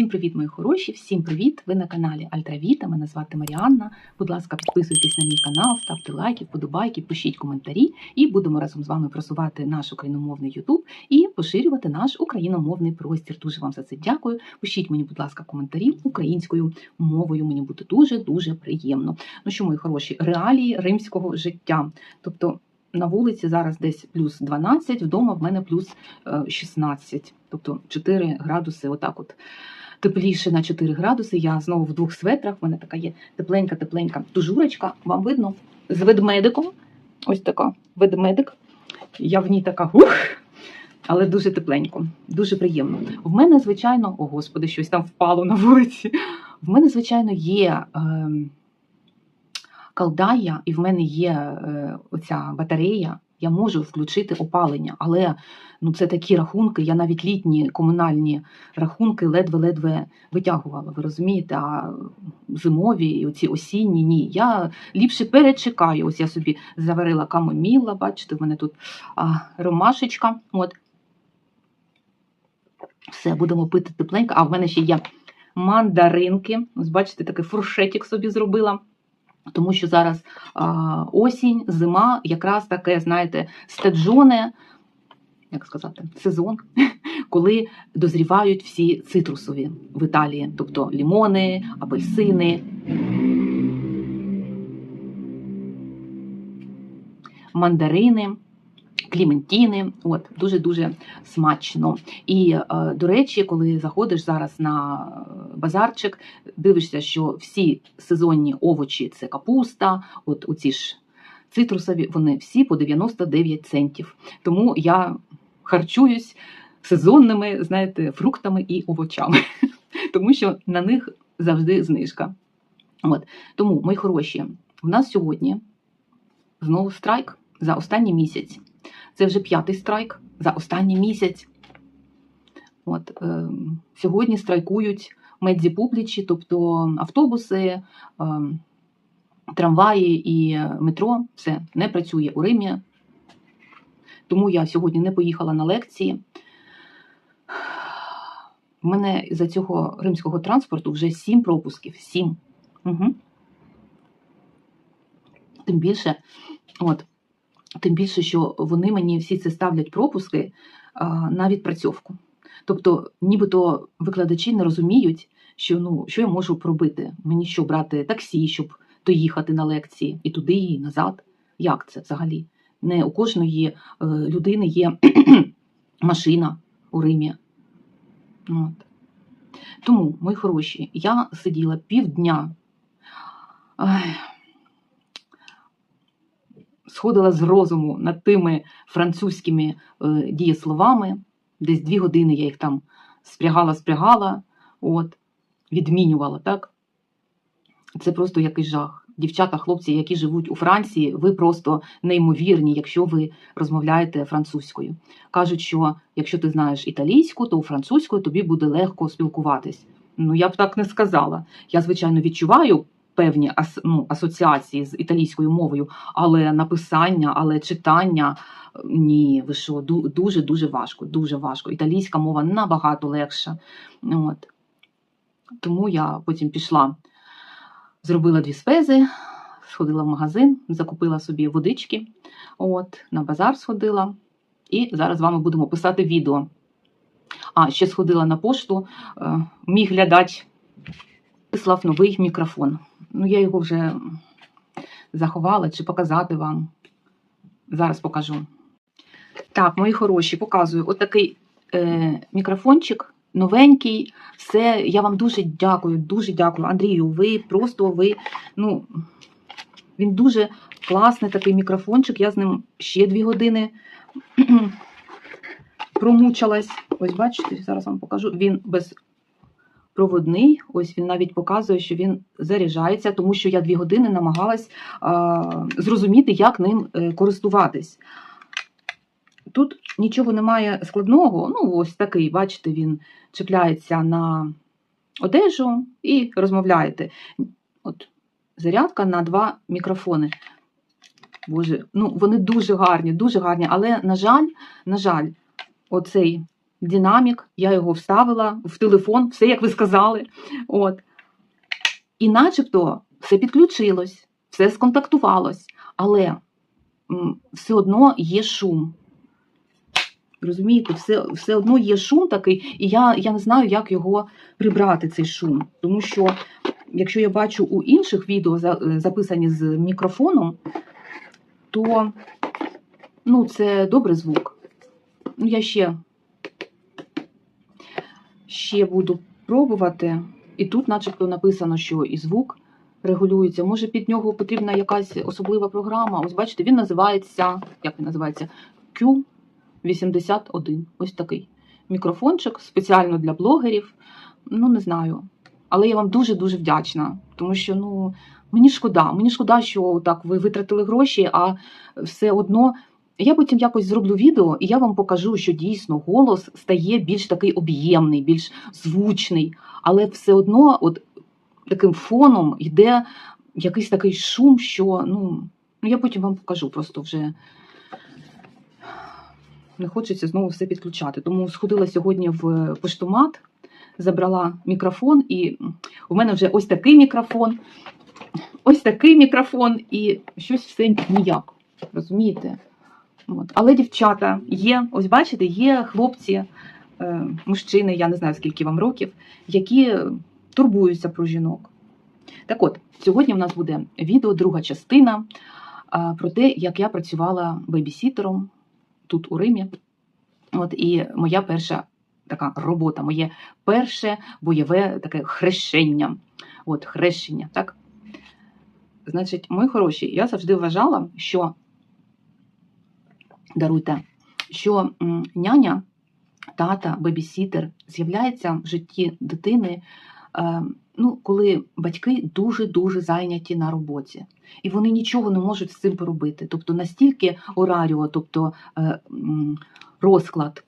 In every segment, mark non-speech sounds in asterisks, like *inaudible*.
Всім привіт, мої хороші! Всім привіт! Ви на каналі Альтравіта. Мене звати Маріанна. Будь ласка, підписуйтесь на мій канал, ставте лайки, вподобайки, пишіть коментарі, і будемо разом з вами просувати наш україномовний Ютуб і поширювати наш україномовний простір. Дуже вам за це дякую. Пишіть мені, будь ласка, коментарі українською мовою. Мені буде дуже дуже приємно. Ну що, мої хороші, реалії римського життя. Тобто на вулиці зараз десь плюс 12, вдома в мене плюс е, 16, тобто 4 градуси. Отак, от тепліше на 4 градуси. Я знову в двох светрах. В мене така є тепленька, тепленька тужурочка. Вам видно з ведмедиком. Ось така ведмедик. Я в ній така ух, але дуже тепленько, дуже приємно. В мене, звичайно, о господи, щось там впало на вулиці. В мене, звичайно, є. Е, Калдая, і в мене є е, оця батарея, я можу включити опалення, але ну, це такі рахунки, я навіть літні комунальні рахунки ледве-ледве витягувала. Ви розумієте? А зимові оці осінні ні. Я ліпше перечекаю. Ось я собі заварила камоміла, бачите, в мене тут а, ромашечка. От. Все, будемо пити тепленько. А в мене ще є мандаринки. Ось бачите, такий фуршетик собі зробила. Тому що зараз а, осінь, зима, якраз таке, знаєте, стеджоне, як сказати, сезон, *laughs* коли дозрівають всі цитрусові в Італії, тобто лімони, апельсини, мандарини. Кліментіни, от дуже дуже смачно. І е, до речі, коли заходиш зараз на базарчик, дивишся, що всі сезонні овочі це капуста, от оці ж цитрусові, вони всі по 99 центів. Тому я харчуюсь сезонними, знаєте, фруктами і овочами, *laughs* тому що на них завжди знижка. От тому, мої хороші, в нас сьогодні знову страйк за останній місяць. Це вже п'ятий страйк за останній місяць. От, е, Сьогодні страйкують медзі публічі, тобто автобуси, е, трамваї і метро. Все не працює у Римі. Тому я сьогодні не поїхала на лекції. У мене за цього римського транспорту вже сім пропусків. Сім. Угу. Тим більше, от, Тим більше, що вони мені всі це ставлять пропуски а, на відпрацьовку. Тобто, нібито викладачі не розуміють, що ну що я можу пробити. Мені що брати таксі, щоб доїхати на лекції і туди, і назад. Як це взагалі? Не у кожної е, людини є *clears throat* машина у Римі. От. Тому, мої хороші, я сиділа півдня. Ай, сходила з розуму над тими французькими е, дієсловами. Десь дві години я їх там спрягала, спрягала, от, відмінювала, так? Це просто якийсь жах. Дівчата, хлопці, які живуть у Франції, ви просто неймовірні, якщо ви розмовляєте французькою. Кажуть, що якщо ти знаєш італійську, то у французькою тобі буде легко спілкуватись. Ну, я б так не сказала. Я, звичайно, відчуваю певні ас, ну, асоціації з італійською мовою, але написання, але читання ні, ви що, дуже дуже важко. Дуже важко. Італійська мова набагато легша. От. Тому я потім пішла, зробила дві спези, сходила в магазин, закупила собі водички, от, на базар сходила. І зараз з вами будемо писати відео. А, ще сходила на пошту, е, мій глядач вислав новий мікрофон. Ну, я його вже заховала чи показати вам. Зараз покажу. Так, мої хороші, показую отакий е, мікрофончик, новенький. Все, я вам дуже дякую, дуже дякую. Андрію, ви просто ви, ну, він дуже класний такий мікрофончик. Я з ним ще дві години *clears throat* промучилась. Ось, бачите, зараз вам покажу. Він без проводний. Ось він навіть показує, що він заряджається, тому що я дві години намагалась зрозуміти, як ним е, користуватись. Тут нічого немає складного, ну, ось такий, бачите, він чіпляється на одежу і розмовляєте. От Зарядка на два мікрофони. Боже, ну вони дуже гарні, дуже гарні, але, на жаль, на жаль, оцей динамік, я його вставила в телефон, все як ви сказали. От. І начебто все підключилось, все сконтактувалось, але все одно є шум. Розумієте, все, все одно є шум такий, і я, я не знаю, як його прибрати, цей шум. Тому що, якщо я бачу у інших відео, записані з мікрофоном, то ну, це добрий звук. Ну, я ще, ще буду пробувати. І тут, начебто, написано, що і звук регулюється. Може, під нього потрібна якась особлива програма. Ось бачите, він називається, як він називається? Q81. Ось такий мікрофончик спеціально для блогерів. Ну, не знаю. Але я вам дуже-дуже вдячна, тому що ну, мені шкода. Мені шкода, що так ви витратили гроші, а все одно. Я потім якось зроблю відео, і я вам покажу, що дійсно голос стає більш такий об'ємний, більш звучний, але все одно, от таким фоном йде якийсь такий шум, що ну, ну я потім вам покажу, просто вже не хочеться знову все підключати. Тому сходила сьогодні в поштомат, забрала мікрофон, і у мене вже ось такий мікрофон, ось такий мікрофон, і щось все ніяк. Розумієте? От. Але дівчата є, ось бачите, є хлопці, е, мужчини, я не знаю скільки вам років, які турбуються про жінок. Так от, сьогодні в нас буде відео, друга частина а, про те, як я працювала бейбісітером тут у Римі. От і моя перша така робота, моє перше бойове таке хрещення. От, хрещення, так? Значить, мої хороші, я завжди вважала, що даруйте, що няня, тата, бебісітер з'являється в житті дитини, е, ну, коли батьки дуже-дуже зайняті на роботі, і вони нічого не можуть з цим поробити. Тобто настільки ораріо, тобто е, розклад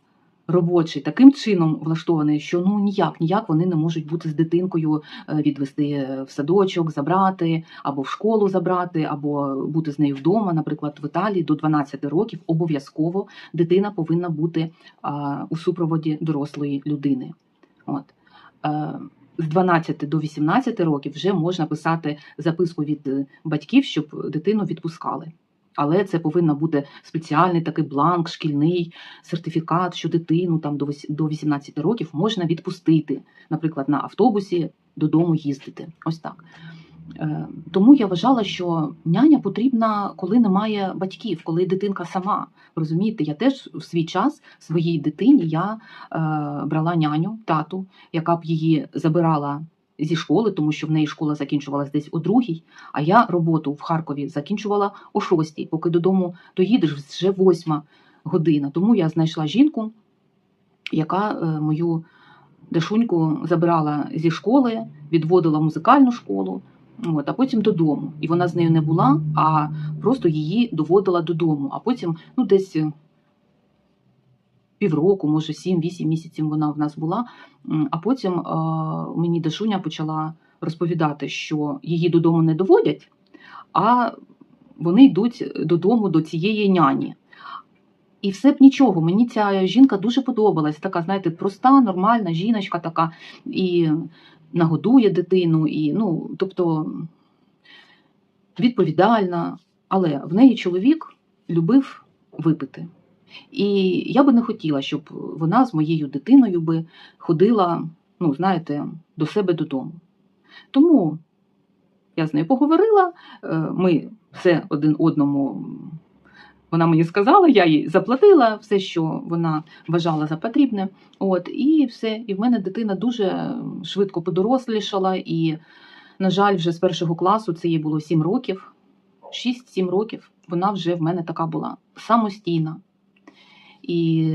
робочий таким чином влаштований, що ну ніяк, ніяк вони не можуть бути з дитинкою, е, відвести в садочок, забрати, або в школу забрати, або бути з нею вдома. Наприклад, в Італії до 12 років обов'язково дитина повинна бути у супроводі дорослої людини. От. Е, з 12 до 18 років вже можна писати записку від е, батьків, щоб дитину відпускали. Але це повинен бути спеціальний такий бланк, шкільний сертифікат, що дитину там до 18 років можна відпустити, наприклад, на автобусі додому їздити. Ось так. Е, Тому я вважала, що няня потрібна, коли немає батьків, коли дитинка сама. Розумієте, я теж в свій час своїй дитині я е, брала няню, тату, яка б її забирала зі школи, тому що в неї школа закінчувалась десь о другій, а я роботу в Харкові закінчувала о шостій, поки додому доїдеш вже восьма година. Тому я знайшла жінку, яка е, мою Дашуньку забирала зі школи, відводила музикальну школу, от, а потім додому. І вона з нею не була, а просто її доводила додому. А потім, ну, десь півроку, може, 7-8 місяців вона в нас була. А потім е, мені Дашуня почала розповідати, що її додому не доводять, а вони йдуть додому до цієї няні. І все б нічого. Мені ця жінка дуже подобалась. Така, знаєте, проста, нормальна жіночка така, і нагодує дитину, і, ну, тобто відповідальна. Але в неї чоловік любив випити. І я би не хотіла, щоб вона з моєю дитиною би ходила, ну, знаєте, до себе додому. Тому я з нею поговорила, е, ми все один одному. Вона мені сказала, я їй заплатила все, що вона вважала за потрібне. От, і все. І в мене дитина дуже швидко подорослішала. І, на жаль, вже з першого класу це їй було 7 років, 6-7 років. Вона вже в мене така була самостійна. І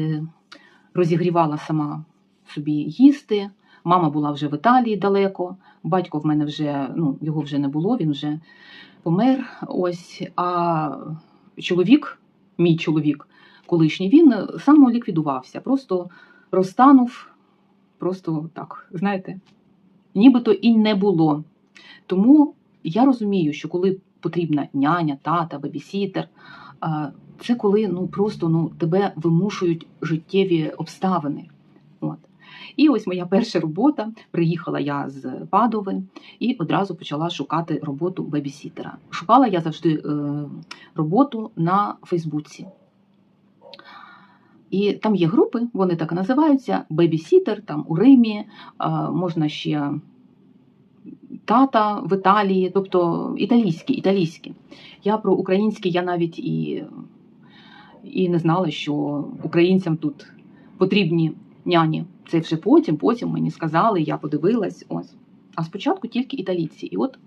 розігрівала сама собі їсти. Мама була вже в Італії далеко. Батько в мене вже ну, його вже не було, він вже помер. Ось. А чоловік, мій чоловік, колишній, він самоліквідувався, просто розтанув, просто так, знаєте, нібито і не було. Тому я розумію, що коли потрібна няня, тата, бебісітер, це коли ну, просто ну, тебе вимушують життєві обставини. І ось моя перша робота. Приїхала я з Падови і одразу почала шукати роботу бебісітера. Шукала я завжди е, роботу на Фейсбуці. І там є групи, вони так і називаються: бебісітер, там у Римі, е, можна ще тата в Італії, тобто італійські, італійські. Я про українські я навіть і, і не знала, що українцям тут потрібні няні. Це вже потім, потім мені сказали, я подивилась. Ось. А спочатку тільки італійці. І от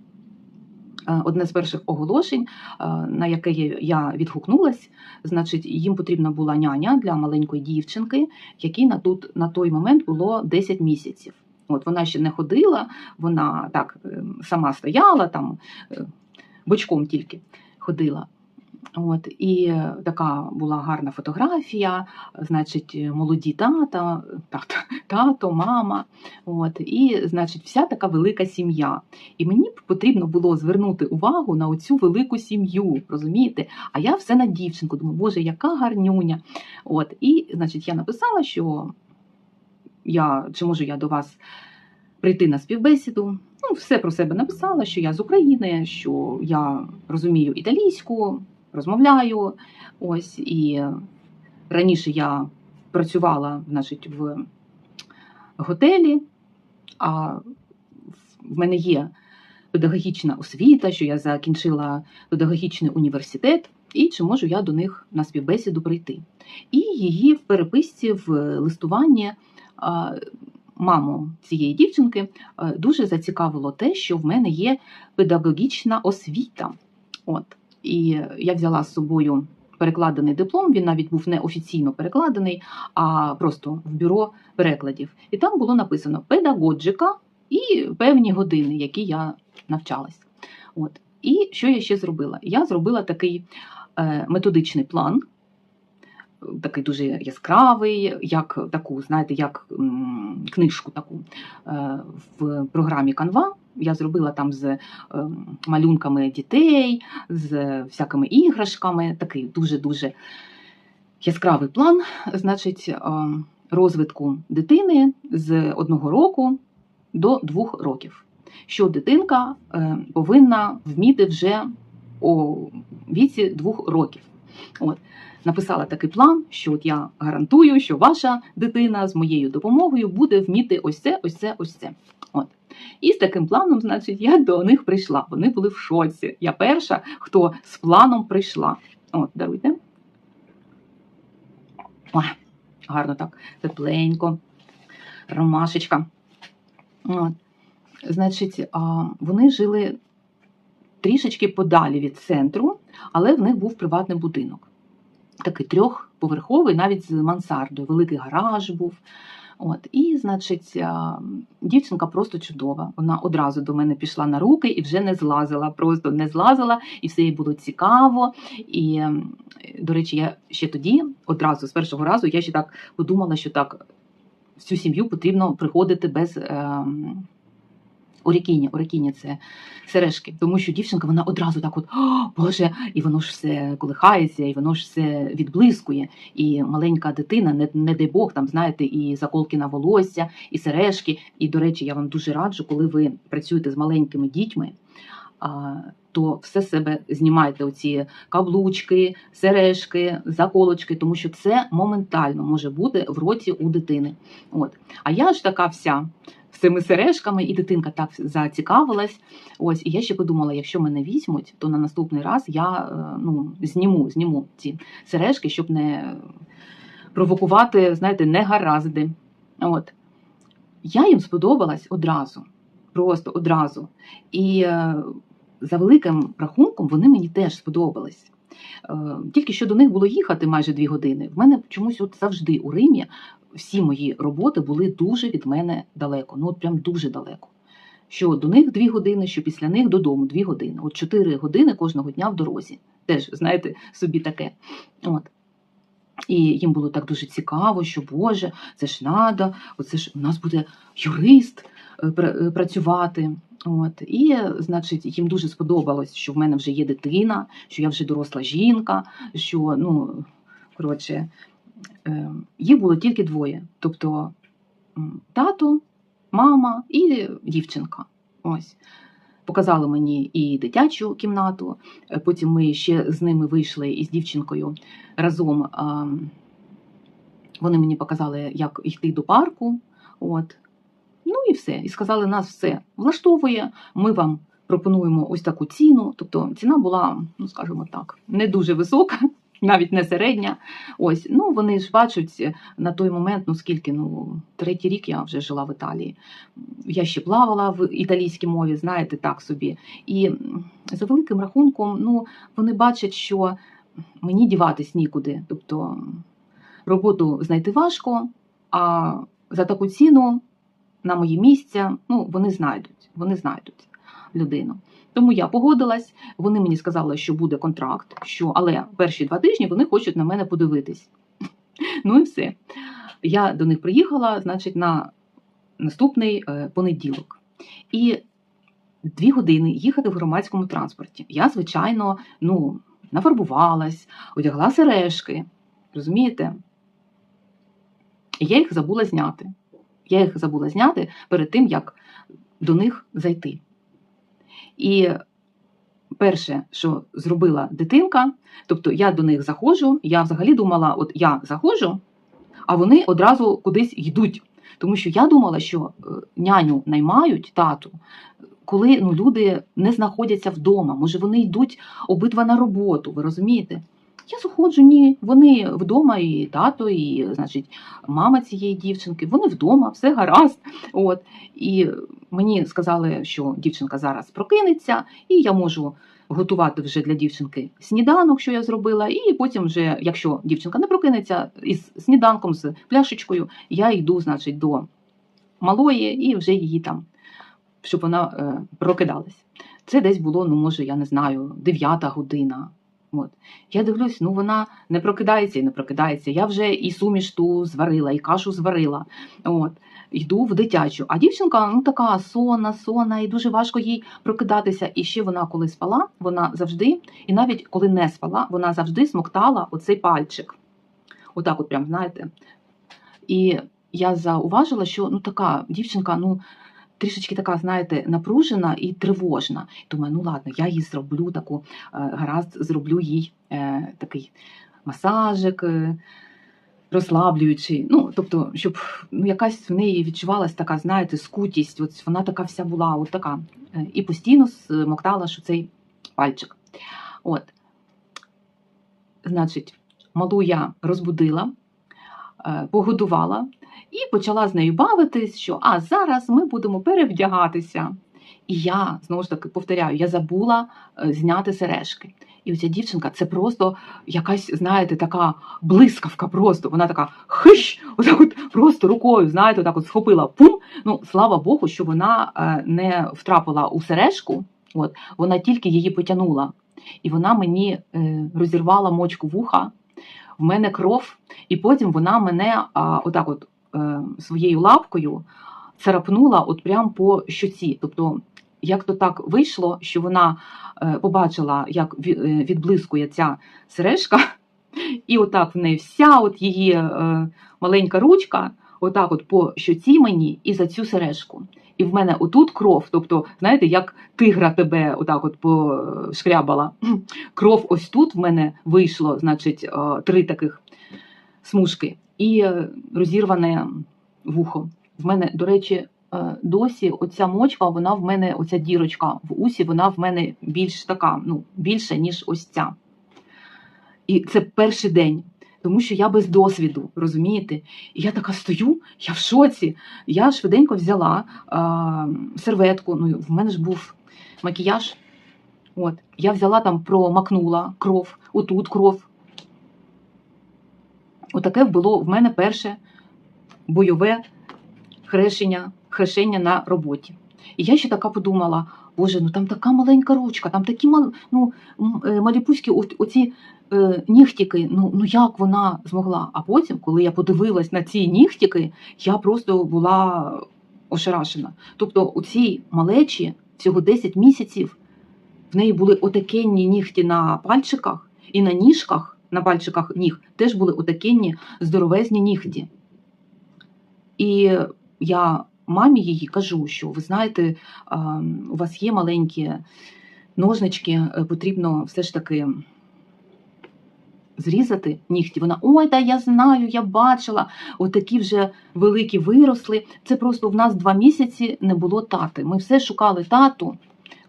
е, одне з перших оголошень, е, на яке я- відгукнулась, значить, їм потрібна була няня для маленької дівчинки, якій на, тут, на той момент було 10 місяців. От вона ще не ходила, вона так е, сама стояла, там е, бочком тільки ходила. От, і така була гарна фотографія, значить, молоді тата, тато, тато, мама. От, і, значить, вся така велика сім'я. І мені б потрібно було звернути увагу на оцю велику сім'ю, розумієте? А я все на дівчинку. Думаю, боже, яка гарнюня. От, і, значить, я написала, що я, чи можу я до вас прийти на співбесіду. Ну, все про себе написала, що я з України, що я розумію італійську, розмовляю. Ось і раніше я працювала, значить, в готелі, а в мене є педагогічна освіта, що я закінчила педагогічний університет, і чи можу я до них на співбесіду прийти. І її в переписці в листуванні маму цієї дівчинки дуже зацікавило те, що в мене є педагогічна освіта. От. І я взяла з собою перекладений диплом, він навіть був не офіційно перекладений, а просто в бюро перекладів. І там було написано педагоджика і певні години, які я навчалась. От. І що я ще зробила? Я зробила такий е, методичний план, такий дуже яскравий, як таку, знаєте, як книжку таку е, в програмі Canva. Я зробила там з е, малюнками дітей, з всякими іграшками. Такий дуже-дуже яскравий план, значить, е, розвитку дитини з одного року до двох років. Що дитинка е, повинна вміти вже у віці двох років. От. Написала такий план, що от я гарантую, що ваша дитина з моєю допомогою буде вміти ось це, ось це, ось це. І з таким планом, значить, я до них прийшла. Вони були в шоці. Я перша, хто з планом прийшла. От, даруйте. Ой, гарно так, тепленько, ромашечка. От. Значить, вони жили трішечки подалі від центру, але в них був приватний будинок. Такий трьохповерховий, навіть з мансардою, великий гараж був. От, і, значить, дівчинка просто чудова. Вона одразу до мене пішла на руки і вже не злазила, просто не злазила, і все їй було цікаво. І, ем, до речі, я ще тоді, одразу з першого разу, я ще так подумала, що так всю сім'ю потрібно приходити без. Ем, Орікіння, орікіння це сережки, тому що дівчинка вона одразу так, от о, Боже, і воно ж все колихається, і воно ж все відблискує. І маленька дитина, не, не дай Бог, там знаєте, і заколки на волосся, і сережки. І, до речі, я вам дуже раджу, коли ви працюєте з маленькими дітьми, то все себе знімайте оці каблучки, сережки, заколочки, тому що це моментально може бути в роті у дитини. От. А я ж така вся з цими сережками, і дитинка так зацікавилась. Ось, і я ще подумала, якщо мене візьмуть, то на наступний раз я е, ну, зніму, зніму ці сережки, щоб не провокувати, знаєте, негаразди. От. Я їм сподобалась одразу, просто одразу. І е, за великим рахунком вони мені теж сподобались. Е, Тільки що до них було їхати майже дві години. В мене чомусь от завжди у Римі всі мої роботи були дуже від мене далеко. Ну, от прям дуже далеко. Що до них дві години, що після них додому дві години. От чотири години кожного дня в дорозі. Теж, знаєте, собі таке. От. І їм було так дуже цікаво, що Боже, це ж надо, оце ж у нас буде юрист працювати. От. І, значить, їм дуже сподобалось, що в мене вже є дитина, що я вже доросла жінка, що, ну, коротше, е, їх було тільки двоє. Тобто тато, мама і дівчинка. Ось. Показали мені і дитячу кімнату. Е, Потім ми ще з ними вийшли із дівчинкою разом. Вони мені показали, як йти до парку. От. Ну і все. І сказали, нас все влаштовує. Ми вам пропонуємо ось таку ціну. Тобто ціна була, ну скажімо так, не дуже висока, *laughs* навіть не середня. Ось, ну вони ж бачать на той момент, ну скільки, ну, третій рік я вже жила в Італії. Я ще плавала в італійській мові, знаєте, так собі. І за великим рахунком, ну, вони бачать, що мені діватись нікуди. Тобто роботу знайти важко, а за таку ціну на мої місця, ну, вони знайдуть, вони знайдуть людину. Тому я погодилась, вони мені сказали, що буде контракт, що, але перші два тижні вони хочуть на мене подивитись. *laughs* Ну і все. Я до них приїхала, значить, на наступний е, понеділок. І дві години їхати в громадському транспорті. Я, звичайно, ну, нафарбувалась, одягла сережки. Розумієте? Я їх забула зняти. Я їх забула зняти перед тим, як до них зайти. І перше, що зробила дитинка, тобто я до них заходжу, я взагалі думала, от я заходжу, а вони одразу кудись йдуть. Тому що я думала, що е, няню наймають тату, коли ну, люди не знаходяться вдома. Може, вони йдуть обидва на роботу, ви розумієте? Я заходжу, ні, вони вдома, і тато, і значить, мама цієї дівчинки, вони вдома, все гаразд. От. І мені сказали, що дівчинка зараз прокинеться, і я можу готувати вже для дівчинки сніданок, що я зробила, і потім, вже, якщо дівчинка не прокинеться із сніданком, з пляшечкою, я йду, значить, до малої і вже її там, щоб вона е, прокидалась. Це десь було, ну, може, я не знаю, дев'ята година. От. Я дивлюсь, ну вона не прокидається і не прокидається. Я вже і суміш ту зварила, і кашу зварила. От. Йду в дитячу. А дівчинка ну така сонна, сонна, і дуже важко їй прокидатися. І ще вона, коли спала, вона завжди, і навіть коли не спала, вона завжди смоктала оцей пальчик. Отак, от прям, знаєте. І я зауважила, що ну така дівчинка, ну. Трішечки така, знаєте, напружена і тривожна. Думаю, ну ладно, я їй зроблю таку е, гаразд, зроблю їй е, такий масажик, е, розслаблюючий. Ну, тобто, щоб ну, якась в неї відчувалась така, знаєте, скутість. От вона така вся була, от така. І постійно смоктала, що цей пальчик. От. Значить, малу я розбудила, погодувала і почала з нею бавитись, що а зараз ми будемо перевдягатися. І я знову ж таки повторяю, я забула е, зняти сережки. І оця дівчинка це просто якась, знаєте, така блискавка. Просто вона така хищ, отак от просто рукою, знаєте, отак от схопила пум. Ну, слава Богу, що вона е, не втрапила у сережку, от вона тільки її потягнула. І вона мені е, розірвала мочку вуха, в мене кров, і потім вона мене а, отак от своєю лапкою царапнула от прямо по щоці. Тобто, як то так вийшло, що вона е, побачила, як е, відблискує ця сережка, і отак в неї вся от її е, маленька ручка, отак от по щоці мені і за цю сережку. І в мене отут кров, тобто, знаєте, як тигра тебе отак от пошкрябала. Кров ось тут в мене вийшло, значить, е, три таких смужки, і е, розірване вухо. В мене, до речі, е, досі оця мочка, вона в мене, оця дірочка в усі, вона в мене більш така, ну, більша, ніж ось ця. І це перший день. Тому що я без досвіду, розумієте? І я така стою, я в шоці. Я швиденько взяла а, серветку. Ну, в мене ж був макіяж. От. Я взяла там, промакнула кров, отут кров. Отаке було в мене перше бойове хрещення, хрещення на роботі. І я ще така подумала: Боже, ну там така маленька ручка, там такі мал, ну, е, маліпуські оці е, нігтіки. Ну, ну як вона змогла? А потім, коли я подивилась на ці нігтіки, я просто була ошарашена. Тобто, у цій малечі всього 10 місяців в неї були отакенні нігті на пальчиках і на ніжках, на пальчиках ніг теж були отакенні здоровезні нігті. І я мамі її кажу, що ви знаєте, у вас є маленькі ножнички, е, потрібно все ж таки зрізати нігті. Вона ой, да я знаю, я бачила. Отакі вже великі виросли. Це просто в нас два місяці не було тати. Ми все шукали тату.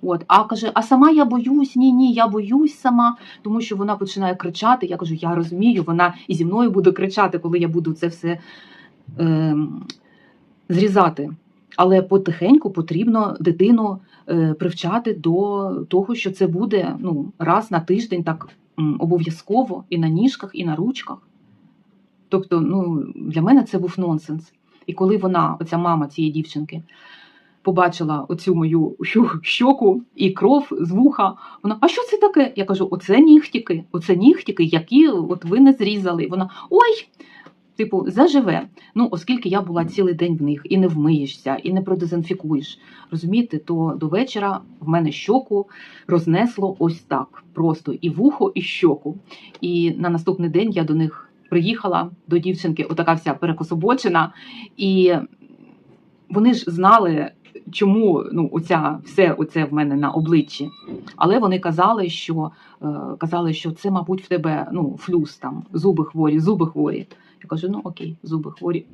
От, а каже, а сама я боюсь, ні, ні, я боюсь сама, тому що вона починає кричати. Я кажу, я розумію, вона і зі мною буде кричати, коли я буду це все е, зрізати. Але потихеньку потрібно дитину е, привчати до того, що це буде ну, раз на тиждень, так обов'язково і на ніжках, і на ручках. Тобто, ну, для мене це був нонсенс. І коли вона, оця мама цієї дівчинки, побачила оцю мою щоку і кров з вуха, вона, а що це таке? Я кажу, оце нігтіки, оце нігтіки, які от ви не зрізали. Вона ой. Типу, заживе. Ну, оскільки я була цілий день в них і не вмиєшся, і не продезінфікуєш, розумієте, то до вечора в мене щоку рознесло ось так: просто і вухо, і щоку. І на наступний день я до них приїхала до дівчинки, отака вся перекособочена, і вони ж знали, чому ну, оця, все оце в мене на обличчі. Але вони казали, що е, казали, що це, мабуть, в тебе ну, флюс там, зуби хворі, зуби хворі. Я кажу, ну окей, зуби хворі.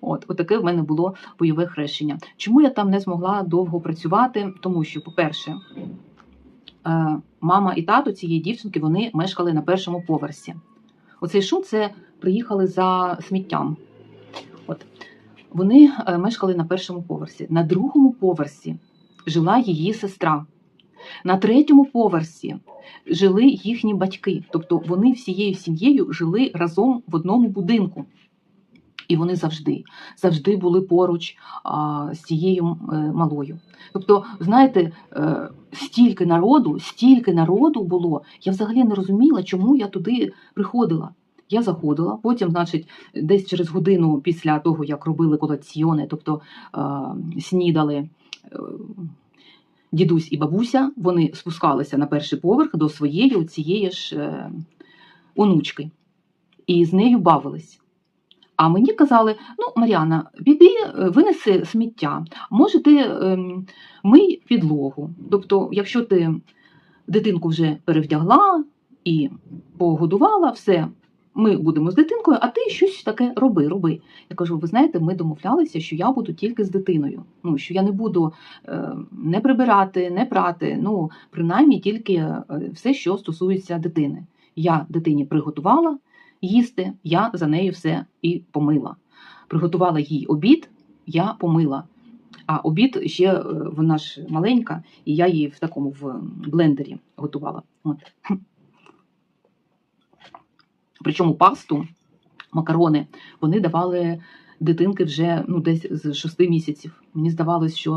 От, отаке в мене було бойове хрещення. Чому я там не змогла довго працювати? Тому що, по-перше, е, мама і тато цієї дівчинки вони мешкали на першому поверсі. Оцей шум це приїхали за сміттям. Вони е, мешкали на першому поверсі. На другому поверсі жила її сестра. На третьому поверсі жили їхні батьки. Тобто вони всією сім'єю жили разом в одному будинку. І вони завжди, завжди були поруч а, з цією е, малою. Тобто, знаєте, е, стільки народу, стільки народу було. Я взагалі не розуміла, чому я туди приходила. Я заходила, потім, значить, десь через годину після того, як робили колаціони, тобто е, снідали е, дідусь і бабуся, вони спускалися на перший поверх до своєї цієї ж е, онучки і з нею бавились. А мені казали: ну, Мар'яна, піди, е, винеси сміття, може, ти ем, мий підлогу. Тобто, якщо ти дитинку вже перевдягла і погодувала, все, ми будемо з дитинкою, а ти щось таке роби, роби. Я кажу: ви знаєте, ми домовлялися, що я буду тільки з дитиною. Ну, що я не буду е, не прибирати, не прати, ну, принаймні тільки е, все, що стосується дитини. Я дитині приготувала їсти, я за нею все і помила. Приготувала їй обід, я помила. А обід ще е, вона ж маленька, і я її в такому в блендері готувала. От. Причому пасту, макарони, вони давали дитинки вже ну, десь з 6 місяців. Мені здавалось, що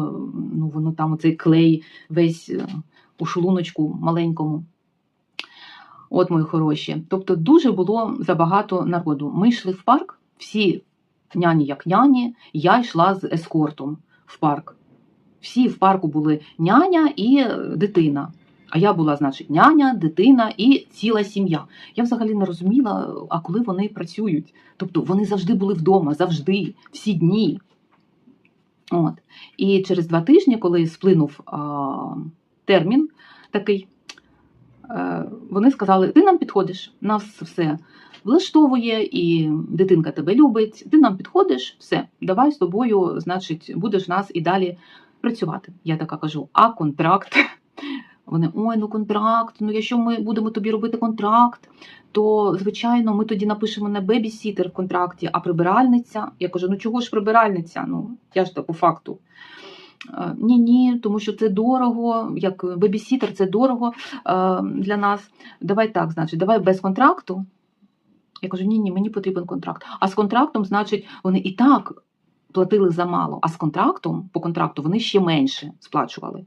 ну, воно там оцей клей весь е, у шлуночку маленькому. От мої хороші. Тобто дуже було забагато народу. Ми йшли в парк, всі няні як няні, я йшла з ескортом в парк. Всі в парку були няня і е, дитина. А я була, значить, няня, дитина і ціла сім'я. Я взагалі не розуміла, а коли вони працюють. Тобто вони завжди були вдома, завжди, всі дні. От. І через два тижні, коли сплинув а, термін такий, е, вони сказали: ти нам підходиш, нас все влаштовує, і дитинка тебе любить, ти нам підходиш, все, давай з тобою, значить, будеш нас і далі працювати. Я така кажу, а контракт. Вони, ой, ну контракт, ну якщо ми будемо тобі робити контракт, то звичайно ми тоді напишемо не бебі-сітер в контракті, а прибиральниця. Я кажу, ну чого ж прибиральниця? Ну, я ж так по факту. Ні, ні, тому що це дорого, як бебі-сітер, це дорого е, для нас. Давай так, значить, давай без контракту. Я кажу, ні, ні, мені потрібен контракт. А з контрактом, значить, вони і так платили замало, а з контрактом, по контракту, вони ще менше сплачували,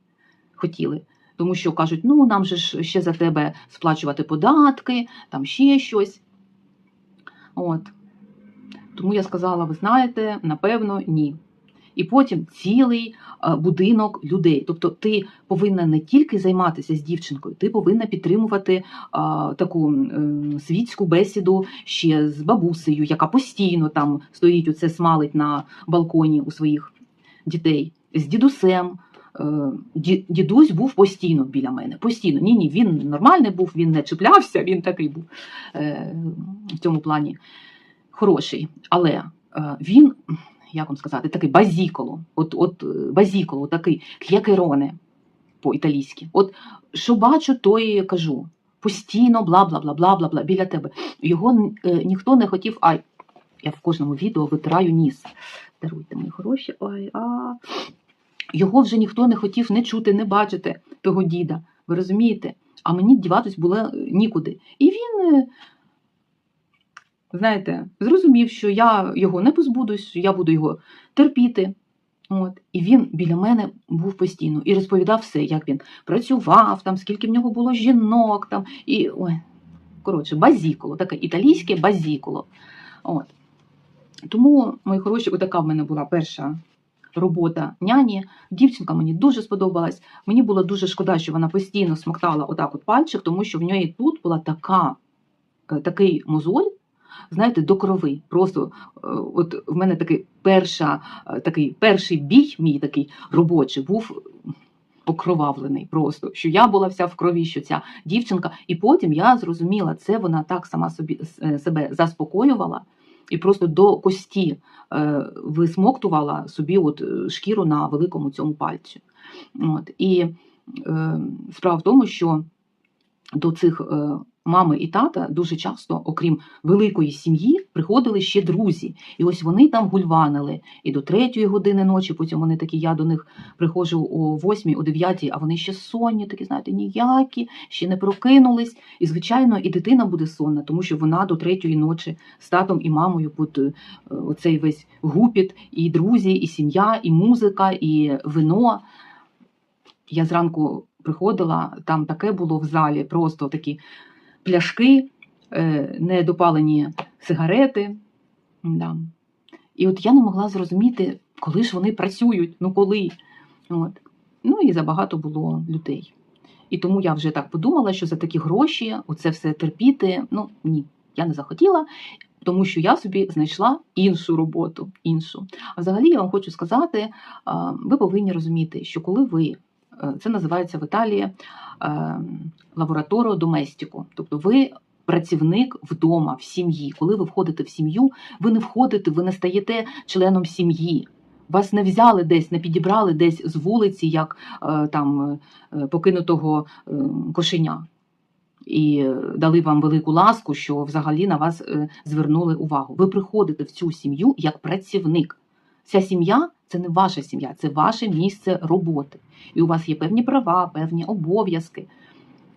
хотіли. Тому що кажуть, ну нам же ж ще за тебе сплачувати податки, там ще щось. От. Тому я сказала, ви знаєте, напевно, ні. і потім цілий е, будинок людей. Тобто, ти повинна не тільки займатися з дівчинкою, ти повинна підтримувати а, таку м, світську бесіду ще з бабусею, яка постійно там стоїть, оце смалить на балконі у своїх дітей, з дідусем. Е, ді- Дідусь був постійно біля мене. Постійно. Ні, ні, він нормальний був, він не чіплявся, він такий був е, в цьому плані хороший. Але е, він, як вам сказати, такий базіколо, от, от базіколо, такий к'якероне по-італійськи. От що бачу, то і кажу. Постійно бла бла бла бла бла бла біля тебе. Його ніхто не хотів. Ай, я в кожному відео витираю ніс. Даруйте мої хороші. Ай, а. Його вже ніхто не хотів не чути, не бачити того діда. Ви розумієте? А мені діватись було е, нікуди. І він, е, знаєте, зрозумів, що я його не позбудусь, я буду його терпіти. От. І він біля мене був постійно і розповідав все, як він працював, там, скільки в нього було жінок. Там, і, ой, коротше, базіколо, таке італійське базіколо. От. Тому, мої хороші, отака в мене була перша робота няні. Дівчинка мені дуже сподобалась. Мені було дуже шкода, що вона постійно смоктала отак от пальчик, тому що в неї тут була така, е, такий мозоль, знаєте, до крови. Просто е, от в мене такий перша, е, такий перший бій, мій такий робочий, був окровавлений просто, що я була вся в крові, що ця дівчинка. І потім я зрозуміла, це вона так сама собі себе заспокоювала і просто до кості е, висмоктувала собі от е, шкіру на великому цьому пальці. От. І е, справа в тому, що до цих мами і тата дуже часто, окрім великої сім'ї, приходили ще друзі. І ось вони там гульванили і до третьої години ночі. Потім вони такі, я до них приходжу о восьмій, о дев'ятій, а вони ще сонні, такі, знаєте, ніякі, ще не прокинулись. І, звичайно, і дитина буде сонна, тому що вона до третьої ночі з татом і мамою під е, оцей весь гупіт, і друзі, і сім'я, і музика, і вино. Я зранку приходила, там таке було в залі, просто такі пляшки, е, недопалені сигарети. Да. І от я не могла зрозуміти, коли ж вони працюють, ну коли. От. Ну і забагато було людей. І тому я вже так подумала, що за такі гроші оце все терпіти. Ну ні, я не захотіла, тому що я собі знайшла іншу роботу. іншу. А взагалі я вам хочу сказати, ви повинні розуміти, що коли ви це називається в Італії лабораторо доместіко, тобто ви. Працівник вдома, в сім'ї. Коли ви входите в сім'ю, ви не входите, ви не стаєте членом сім'ї. Вас не взяли десь, не підібрали десь з вулиці, як е, там е, покинутого е, кошеня, і дали вам велику ласку, що взагалі на вас звернули увагу. Ви приходите в цю сім'ю як працівник. Ця сім'я це не ваша сім'я, це ваше місце роботи. І у вас є певні права, певні обов'язки.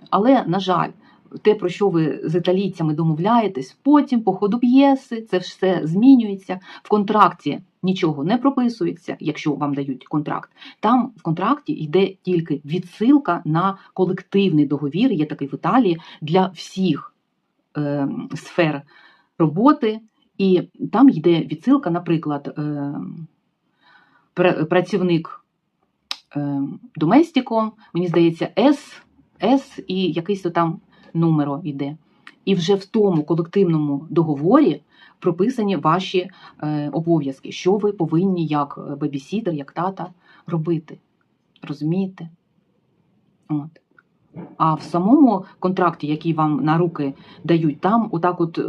Але, на жаль, те, про що ви з італійцями домовляєтесь, потім, по ходу п'єси, це все змінюється. В контракті нічого не прописується, якщо вам дають контракт. Там в контракті йде тільки відсилка на колективний договір, є такий в Італії для всіх е, сфер роботи. І там йде відсилка, наприклад, е, працівник е, доместіко, мені здається, С, С і якийсь там номеро йде. І вже в тому колективному договорі прописані ваші е, обов'язки, що ви повинні як бебісідер, як тата робити. Розумієте? От. А в самому контракті, який вам на руки дають, там отак от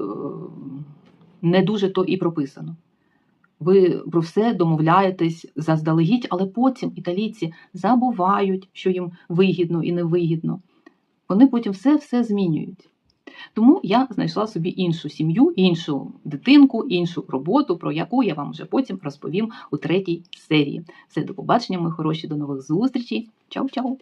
не дуже то і прописано. Ви про все домовляєтесь заздалегідь, але потім італійці забувають, що їм вигідно і невигідно. Вони потім все все змінюють. Тому я знайшла собі іншу сім'ю, іншу дитинку, іншу роботу, про яку я вам вже потім розповім у третій серії. Все, до побачення, мої хороші, до нових зустрічей. Чау-чау!